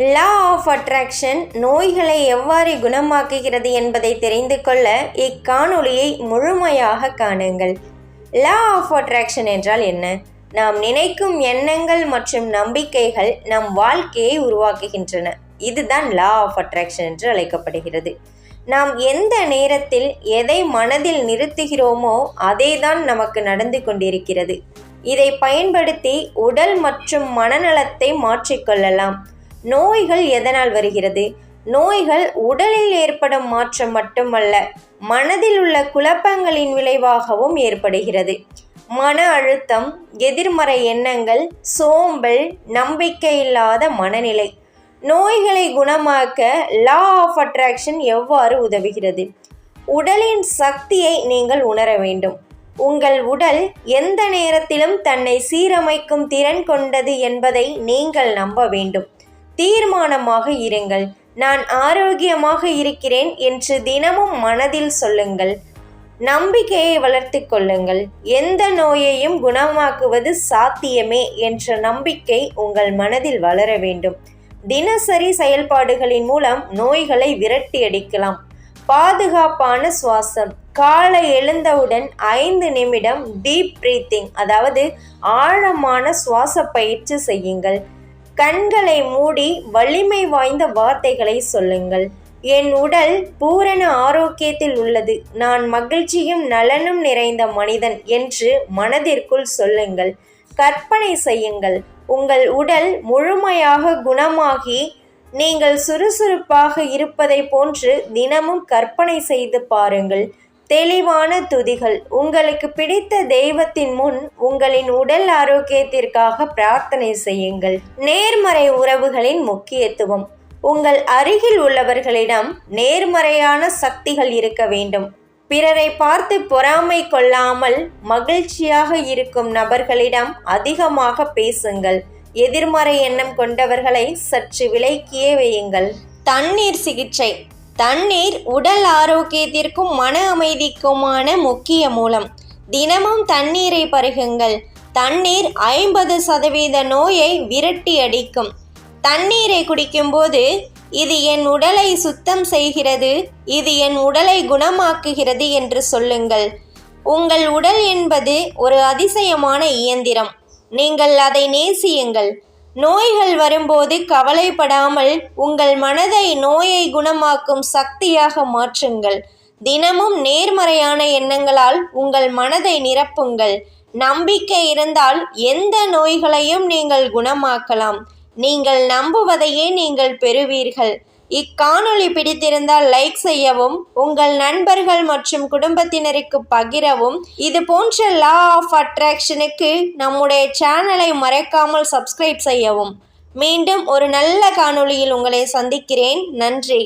Law of attraction நோய்களை எவ்வாறு குணமாக்குகிறது என்பதை தெரிந்து கொள்ள இக்காணொளியை முழுமையாக காணுங்கள். லா ஆஃப் அட்ராக்ஷன் என்றால் என்ன? நாம் நினைக்கும் எண்ணங்கள் மற்றும் நம்பிக்கைகள் நம் வாழ்க்கையை உருவாக்குகின்றன. இதுதான் லா ஆஃப் அட்ராக்ஷன் என்று அழைக்கப்படுகிறது. நாம் எந்த நேரத்தில் எதை மனதில் நிறுத்துகிறோமோ அதேதான் நமக்கு நடந்து கொண்டிருக்கிறது. இதை பயன்படுத்தி உடல் மற்றும் மனநலத்தை மாற்றிக்கொள்ளலாம் நோய்கள் எதனால் வருகிறது? நோய்கள் உடலில் ஏற்படும் மாற்றம் மட்டுமல்ல மனதில் உள்ள குழப்பங்களின் விளைவாகவும் ஏற்படுகிறது. மன அழுத்தம் எதிர்மறை எண்ணங்கள் சோம்பல் நம்பிக்கையில்லாத மனநிலை. நோய்களை குணமாக்க லா ஆஃப் அட்ராக்ஷன் எவ்வாறு உதவுகிறது? உடலின் சக்தியை நீங்கள் உணர வேண்டும். உங்கள் உடல் எந்த நேரத்திலும் தன்னை சீரமைக்கும் திறன் கொண்டது என்பதை நீங்கள் நம்ப வேண்டும். தீர்மானமாக இருங்கள். நான் ஆரோக்கியமாக இருக்கிறேன் என்று தினமும் மனதில் சொல்லுங்கள். நம்பிக்கையை வளர்த்து கொள்ளுங்கள். எந்த நோயையும் குணமாக்குவது சாத்தியமே என்ற நம்பிக்கை உங்கள் மனதில் வளர வேண்டும். தினசரி செயல்பாடுகளின் மூலம் நோய்களை விரட்டி அடிக்கலாம். பாதுகாப்பான சுவாசம். காலை எழுந்தவுடன் ஐந்து நிமிடம் டீப் பிரீத்திங் அதாவது ஆழமான சுவாச பயிற்சி செய்யுங்கள். கண்களை மூடி வலிமை வாய்ந்த வார்த்தைகளை சொல்லுங்கள். என் உடல் பூரண ஆரோக்கியத்தில் உள்ளது. நான் மகிழ்ச்சியும் நலனும் நிறைந்த மனிதன் என்று மனதிற்குள் சொல்லுங்கள். கற்பனை செய்யுங்கள். உங்கள் உடல் முழுமையாக குணமாகி நீங்கள் சுறுசுறுப்பாக இருப்பதை போன்று தினமும் கற்பனை செய்து பாருங்கள். தெளிவான துதிகள். உங்களுக்கு பிடித்த தெய்வத்தின் முன் உங்களின் உடல் ஆரோக்கியத்திற்காக பிரார்த்தனை செய்யுங்கள். நேர்மறை உறவுகளின் முக்கியத்துவம். உங்கள் அருகில் உள்ளவர்களிடம் நேர்மறையான சக்திகள் இருக்க வேண்டும். பிறரை பார்த்து பொறாமை கொள்ளாமல் மகிழ்ச்சியாக இருக்கும் நபர்களிடம் அதிகமாக பேசுங்கள். எதிர்மறை எண்ணம் கொண்டவர்களை சற்று விலக்கியே வையுங்கள். தண்ணீர் சிகிச்சை. தண்ணீர் உடல் ஆரோக்கியத்திற்கும் மன அமைதிக்குமான முக்கிய மூலம். தினமும் தண்ணீரை பருகுங்கள். தண்ணீர் ஐம்பது சதவீத நோயை விரட்டி அடிக்கும். தண்ணீரை குடிக்கும்போது இது என் உடலை சுத்தம் செய்கிறது இது என் உடலை குணமாக்குகிறது என்று சொல்லுங்கள். உங்கள் உடல் என்பது ஒரு அதிசயமான இயந்திரம். நீங்கள் அதை நேசியுங்கள். நோய்கள் வரும்போது கவலைப்படாமல் உங்கள் மனதை நோயை குணமாக்கும் சக்தியாக மாற்றுங்கள். தினமும் நேர்மறையான எண்ணங்களால் உங்கள் மனதை நிரப்புங்கள். நம்பிக்கை இருந்தால் எந்த நோய்களையும் நீங்கள் குணமாக்கலாம். நீங்கள் நம்புவதையே நீங்கள் பெறுவீர்கள். இக்காணொளி பிடித்திருந்தால் லைக் செய்யவும் உங்கள் நண்பர்கள் மற்றும் குடும்பத்தினருக்கு பகிரவும். இது போன்ற லா ஆஃப் அட்ராக்ஷனுக்கு நம்முடைய சேனலை மறைக்காமல் சப்ஸ்கிரைப் செய்யவும். மீண்டும் ஒரு நல்ல காணொளியில் உங்களை சந்திக்கிறேன். நன்றி.